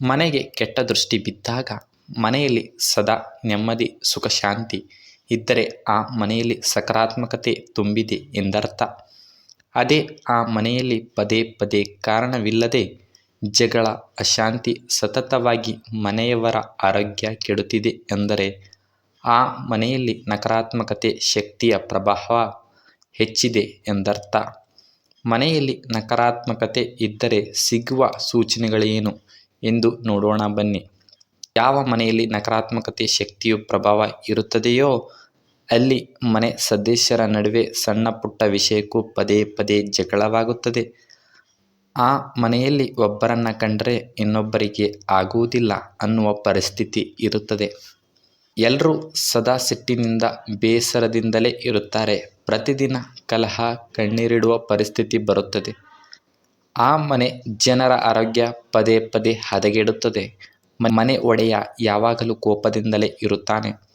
ಮನೆಗೆ ಕೆಟ್ಟ ದೃಷ್ಟಿ ಬಿದ್ದಾಗ ಮನೆಯಲ್ಲಿ ಸದಾ ನೆಮ್ಮದಿ, ಸುಖ, ಶಾಂತಿ ಇದ್ದರೆ ಆ ಮನೆಯಲ್ಲಿ ಸಕಾರಾತ್ಮಕತೆ ತುಂಬಿದೆ ಎಂದರ್ಥ. ಅದೇ ಆ ಮನೆಯಲ್ಲಿ ಪದೇ ಪದೇ ಕಾರಣವಿಲ್ಲದೆ ಜಗಳ, ಅಶಾಂತಿ ಸತತವಾಗಿ ಮನೆಯವರ ಆರೋಗ್ಯ ಕೆಡುತ್ತಿದೆ ಎಂದರೆ ಆ ಮನೆಯಲ್ಲಿ ನಕಾರಾತ್ಮಕತೆ ಶಕ್ತಿಯ ಪ್ರಭಾವ ಹೆಚ್ಚಿದೆ ಎಂದರ್ಥ. ಮನೆಯಲ್ಲಿ ನಕಾರಾತ್ಮಕತೆ ಇದ್ದರೆ ಸಿಗುವ ಸೂಚನೆಗಳೇನು? ಎಂದು ನೋಡೋಣ ಬನ್ನಿ. ಯಾವ ಮನೆಯಲ್ಲಿ ನಕಾರಾತ್ಮಕತೆ ಶಕ್ತಿಯು ಪ್ರಭಾವ ಇರುತ್ತದೆಯೋ, ಅಲ್ಲಿ ಮನೆ ಸದಸ್ಯರ ನಡುವೆ ಸಣ್ಣ ಪುಟ್ಟ ವಿಷಯಕ್ಕೂ ಪದೇ ಪದೇ ಜಗಳವಾಗುತ್ತದೆ. ಆ ಮನೆಯಲ್ಲಿ ಒಬ್ಬರನ್ನು ಕಂಡರೆ ಇನ್ನೊಬ್ಬರಿಗೆ ಆಗುವುದಿಲ್ಲ ಅನ್ನುವ ಪರಿಸ್ಥಿತಿ ಇರುತ್ತದೆ. ಎಲ್ಲರೂ ಸದಾ ಸಿಟ್ಟಿನಿಂದ ಬೇಸರದಿಂದಲೇ ಇರುತ್ತಾರೆ. ಪ್ರತಿದಿನ ಕಲಹ ಕಣ್ಣೀರಿಡುವ ಪರಿಸ್ಥಿತಿ ಬರುತ್ತದೆ. ಆ ಮನೆ ಜನರ ಆರೋಗ್ಯ ಪದೇ ಪದೇ ಹದಗೆಡುತ್ತದೆ. ಮನೆ ಒಡೆಯ ಯಾವಾಗಲೂ ಕೋಪದಿಂದಲೇ ಇರುತ್ತಾನೆ.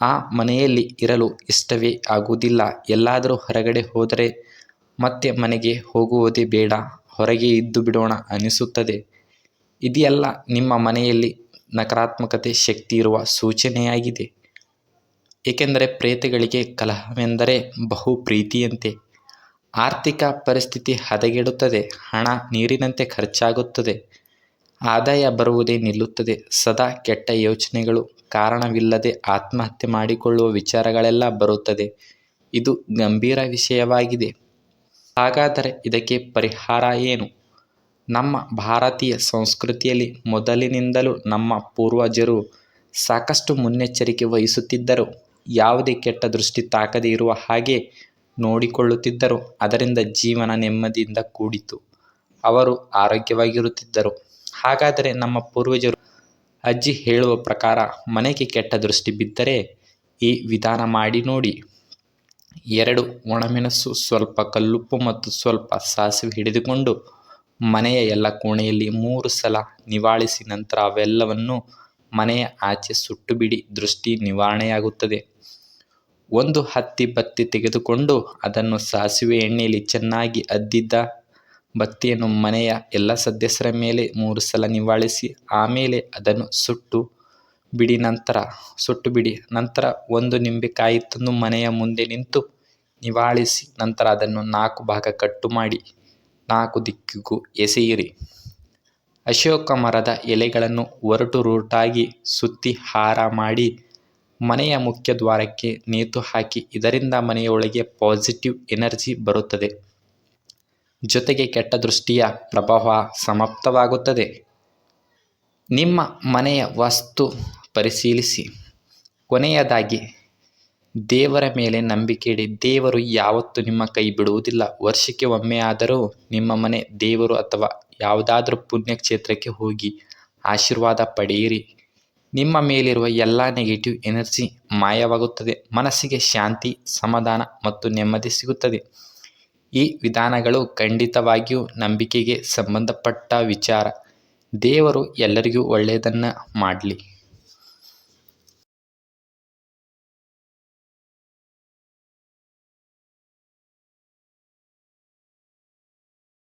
ಆ ಮನೆಯಲ್ಲಿ ಇರಲು ಇಷ್ಟವೇ ಆಗುವುದಿಲ್ಲ. ಎಲ್ಲಾದರೂ ಹೊರಗಡೆ ಹೋದರೆ ಮತ್ತೆ ಮನೆಗೆ ಹೋಗುವುದೇ ಬೇಡ. ಹೊರಗೆ ಇದ್ದು ಬಿಡೋಣ ಅನಿಸುತ್ತದೆ. ಇದೆಲ್ಲ ನಿಮ್ಮ ಮನೆಯಲ್ಲಿ ನಕಾರಾತ್ಮಕತೆ ಶಕ್ತಿ ಇರುವ ಸೂಚನೆಯಾಗಿದೆ. ಏಕೆಂದರೆ ಪ್ರೇತಗಳಿಗೆ ಕಲಹವೆಂದರೆ ಬಹು ಪ್ರೀತಿಯಂತೆ. ಆರ್ಥಿಕ ಪರಿಸ್ಥಿತಿ ಹದಗೆಡುತ್ತದೆ, ಹಣ ನೀರಿನಂತೆ ಖರ್ಚಾಗುತ್ತದೆ, ಆದಾಯ ಬರುವುದೇ ನಿಲ್ಲುತ್ತದೆ. ಸದಾ ಕೆಟ್ಟ ಯೋಚನೆಗಳು ಕಾರಣವಿಲ್ಲದೆ ಆತ್ಮಹತ್ಯೆ ಮಾಡಿಕೊಳ್ಳುವ ವಿಚಾರಗಳೆಲ್ಲ ಬರುತ್ತದೆ. ಇದು ಗಂಭೀರ ವಿಷಯವಾಗಿದೆ. ಹಾಗಾದರೆ ಇದಕ್ಕೆ ಪರಿಹಾರ ಏನು? ನಮ್ಮ ಭಾರತೀಯ ಸಂಸ್ಕೃತಿಯಲ್ಲಿ ಮೊದಲಿನಿಂದಲೂ ನಮ್ಮ ಪೂರ್ವಜರು ಸಾಕಷ್ಟು ಮುನ್ನೆಚ್ಚರಿಕೆ ವಹಿಸುತ್ತಿದ್ದರು. ಯಾವುದೇ ಕೆಟ್ಟ ದೃಷ್ಟಿ ತಾಕದೇ ಇರುವ ಹಾಗೆ ನೋಡಿಕೊಳ್ಳುತ್ತಿದ್ದರು. ಅದರಿಂದ ಜೀವನ ನೆಮ್ಮದಿಯಿಂದ ಕೂಡಿತು. ಅವರು ಆರೋಗ್ಯವಾಗಿರುತ್ತಿದ್ದರು. ಹಾಗಾದರೆ ನಮ್ಮ ಪೂರ್ವಜರು ಅಜ್ಜಿ ಹೇಳುವ ಪ್ರಕಾರ ಮನೆಗೆ ಕೆಟ್ಟ ದೃಷ್ಟಿ ಬಿದ್ದರೆ ಈ ವಿಧಾನ ಮಾಡಿ ನೋಡಿ. ಎರಡು, ಒಣಮೆಣಸು ಸ್ವಲ್ಪ ಕಲ್ಲುಪ್ಪು ಮತ್ತು ಸ್ವಲ್ಪ ಸಾಸಿವೆ ಹಿಡಿದುಕೊಂಡು ಮನೆಯ ಎಲ್ಲ ಕೋಣೆಯಲ್ಲಿ ಮೂರು ಸಲ ನಿವಾಳಿಸಿ ನಂತರ ಅವೆಲ್ಲವನ್ನು ಮನೆಯ ಆಚೆ ಸುಟ್ಟು ಬಿಡಿ ದೃಷ್ಟಿ ನಿವಾರಣೆಯಾಗುತ್ತದೆ. ಒಂದು ಹತ್ತಿ ಬತ್ತಿ ತೆಗೆದುಕೊಂಡು ಅದನ್ನು ಸಾಸಿವೆ ಎಣ್ಣೆಯಲ್ಲಿ ಚೆನ್ನಾಗಿ ಅದ್ದಿದ್ದ ಬತ್ತಿಯನ್ನು ಮನೆಯ ಎಲ್ಲ ಸದಸ್ಯರ ಮೇಲೆ ಮೂರು ಸಲ ನಿವಾಳಿಸಿ, ಆಮೇಲೆ ಅದನ್ನು ಸುಟ್ಟು ಬಿಡಿ ನಂತರ, ಸುಟ್ಟು ಬಿಡಿ ನಂತರ ಒಂದು ನಿಂಬೆಕಾಯಿ ತಂದು ಮನೆಯ ಮುಂದೆ ನಿಂತು ನಿವಾಳಿಸಿ ನಂತರ ಅದನ್ನು ನಾಲ್ಕು ಭಾಗ ಕಟ್ಟು ಮಾಡಿ, ನಾಲ್ಕು ದಿಕ್ಕಿಗೂ ಎಸೆಯಿರಿ. ಅಶೋಕ ಮರದ ಎಲೆಗಳನ್ನು ಒರಟು ರೂಟಾಗಿ ಸುತ್ತಿ ಹಾರ ಮಾಡಿ ಮನೆಯ ಮುಖ್ಯ ದ್ವಾರಕ್ಕೆ ನೇತು ಹಾಕಿ ಇದರಿಂದ ಮನೆಯೊಳಗೆ ಪಾಸಿಟಿವ್ ಎನರ್ಜಿ ಬರುತ್ತದೆ. ಜೊತೆಗೆ ಕೆಟ್ಟ ದೃಷ್ಟಿಯ ಪ್ರಭಾವ ಸಮಾಪ್ತವಾಗುತ್ತದೆ. ನಿಮ್ಮ ಮನೆಯ ವಸ್ತು ಪರಿಶೀಲಿಸಿ. ಕೊನೆಯದಾಗಿ, ದೇವರ ಮೇಲೆ ನಂಬಿಕೆ ಇಡಿ. ದೇವರು ಯಾವತ್ತೂ ನಿಮ್ಮ ಕೈ ಬಿಡುವುದಿಲ್ಲ. ವರ್ಷಕ್ಕೆ ಒಮ್ಮೆ ಆದರೂ ನಿಮ್ಮ ಮನೆ ದೇವರು ಅಥವಾ ಯಾವುದಾದ್ರೂ ಪುಣ್ಯಕ್ಷೇತ್ರಕ್ಕೆ ಹೋಗಿ ಆಶೀರ್ವಾದ ಪಡೆಯಿರಿ. ನಿಮ್ಮ ಮೇಲಿರುವ ಎಲ್ಲ ನೆಗೆಟಿವ್ ಎನರ್ಜಿ ಮಾಯವಾಗುತ್ತದೆ. ಮನಸ್ಸಿಗೆ ಶಾಂತಿ, ಸಮಾಧಾನ ಮತ್ತು ನೆಮ್ಮದಿ ಸಿಗುತ್ತದೆ. ಈ ವಿಧಾನಗಳು ಖಂಡಿತವಾಗಿಯೂ ನಂಬಿಕೆಗೆ ಸಂಬಂಧಪಟ್ಟ ವಿಚಾರ. ದೇವರು ಎಲ್ಲರಿಗೂ ಒಳ್ಳೆಯದನ್ನು ಮಾಡಲಿ.